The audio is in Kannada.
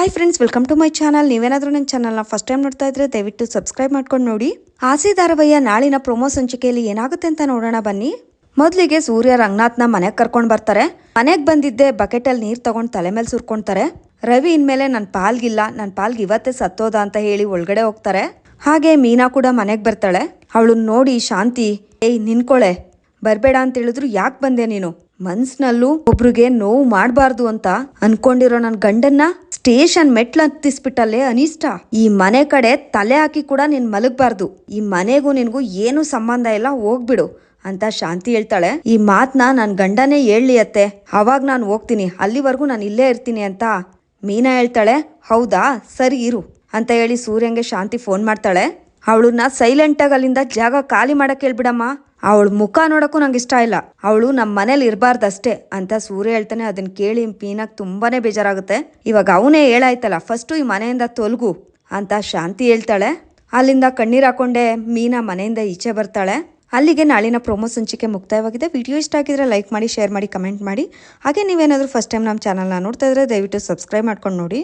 Hi friends welcome to my channel ನೀವೇನಾದರೂ ನನ್ನ ಚಾನಲ್ನ ಫಸ್ಟ್ ಟೈಮ್ ನೋಡ್ತಾ ಇದ್ರೆ ದಯವಿಟ್ಟು ಸಬ್ಸ್ಕ್ರೈಬ್ ಮಾಡ್ಕೊಂಡು ನೋಡಿ. ಆಸೆ ಧಾರಾವಾಹಿಯ ನಾಳಿನ ಪ್ರೊಮೋ ಸಂಚಿಕೆಯಲ್ಲಿ ಏನಾಗುತ್ತೆ ಅಂತ ನೋಡೋಣ ಬನ್ನಿ. ಮೊದಲಿಗೆ ಸೂರ್ಯ ರಂಗನಾಥ್ನ ಮನೆಗೆ ಕರ್ಕೊಂಡು ಬರ್ತಾರೆ. ಮನೆಗೆ ಬಂದಿದ್ದೆ ಬಕೆಟಲ್ಲಿ ನೀರು ತಗೊಂಡು ತಲೆ ಮೇಲೆ ಸುರ್ಕೊಂತಾರೆ. ರವಿ ಇನ್ಮೇಲೆ ನನ್ನ ಪಾಲ್ಗಿಲ್ಲ ನನ್ನ ಪಾಲ್ಗೆ ಇವತ್ತೇ ಸತ್ತೋದ ಅಂತ ಹೇಳಿ ಒಳಗಡೆ ಹೋಗ್ತಾರೆ. ಹಾಗೆ ಮೀನಾ ಕೂಡ ಮನೆಗೆ ಬರ್ತಾಳೆ. ಅವಳನ್ನ ನೋಡಿ ಶಾಂತಿ, ಏಯ್ ನಿನ್ಕೊಳೆ ಬರಬೇಡ ಅಂತ ಹೇಳಿದ್ರು ಯಾಕೆ ಬಂದೆ ನೀನು? ಮನ್ಸ್ನಲ್ಲೂ ಒಬ್ರಿಗೆ ನೋವು ಮಾಡಬಾರ್ದು ಅಂತ ಅನ್ಕೊಂಡಿರೋ ನನ್ನ ಗಂಡನ್ನ ಸ್ಟೇಷನ್ ಮೆಟ್ಲು ಹತ್ತಿಸ್ಬಿಟ್ಟಲ್ಲೇ ಅನಿಷ್ಟ. ಈ ಮನೆ ಕಡೆ ತಲೆ ಹಾಕಿ ಕೂಡ ನೀನ್ ಮಲಗಬಾರ್ದು. ಈ ಮನೆಗೂ ನಿನಗೂ ಏನು ಸಂಬಂಧ ಇಲ್ಲ, ಹೋಗ್ಬಿಡು ಅಂತ ಶಾಂತಿ ಹೇಳ್ತಾಳೆ. ಈ ಮಾತನ್ನ ನನ್ನ ಗಂಡನೇ ಹೇಳಿ ಅತ್ತೆ. ಅವಾಗ ನಾನು ಹೋಗ್ತೀನಿ. ಅಲ್ಲಿವರೆಗೂ ನಾನು ಇಲ್ಲೇ ಇರ್ತೀನಿ ಅಂತ ಮೀನಾ ಹೇಳ್ತಾಳೆ. ಹೌದಾ? ಸರಿ ಇರು ಅಂತ ಹೇಳಿ ಸೂರ್ಯಂಗೆ ಶಾಂತಿ ಫೋನ್ ಮಾಡ್ತಾಳೆ. ಅವಳನ್ನ ಸೈಲೆಂಟಾಗಿ ಅಲ್ಲಿಂದ ಜಾಗ ಖಾಲಿ ಮಾಡಕ್ಕೆ ಹೇಳ್ಬಿಡಮ್ಮ. ಅವಳ ಮುಖ ನೋಡಕ್ಕೂ ನಂಗೆ ಇಷ್ಟ ಇಲ್ಲ. ಅವಳು ನಮ್ಮ ಮನೇಲಿ ಇರಬಾರ್ದಷ್ಟೇ ಅಂತ ಸೂರ್ಯ ಹೇಳ್ತಾನೆ ಅದನ್ನ ಕೇಳಿ ಪೀನಾಗ್ ತುಂಬಾನೇ ಬೇಜಾರಾಗುತ್ತೆ. ಇವಾಗ ಅವನೇ ಹೇಳಾಯ್ತಲ್ಲ, ಫಸ್ಟು ಈ ಮನೆಯಿಂದ ತೊಲಗು ಅಂತ ಶಾಂತಿ ಹೇಳ್ತಾಳೆ. ಅಲ್ಲಿಂದ ಕಣ್ಣೀರು ಹಾಕೊಂಡೆ ಮೀನಾ ಮನೆಯಿಂದ ಈಚೆ ಬರ್ತಾಳೆ. ಅಲ್ಲಿಗೆ ನಾಳಿನ ಪ್ರೊಮೋ ಸಂಚಿಕೆ ಮುಕ್ತಾಯವಾಗಿದೆ. ವಿಡಿಯೋ ಇಷ್ಟ ಆಗಿದ್ರೆ ಲೈಕ್ ಮಾಡಿ, ಶೇರ್ ಮಾಡಿ, ಕಮೆಂಟ್ ಮಾಡಿ. ಹಾಗೆ ನೀವೇನಾದರೂ ಫಸ್ಟ್ ಟೈಮ್ ನಮ್ಮ ಚಾನಲ್ನ ನೋಡ್ತಾ ಇದ್ರೆ ದಯವಿಟ್ಟು ಸಬ್ಸ್ಕ್ರೈಬ್ ಮಾಡ್ಕೊಂಡು ನೋಡಿ.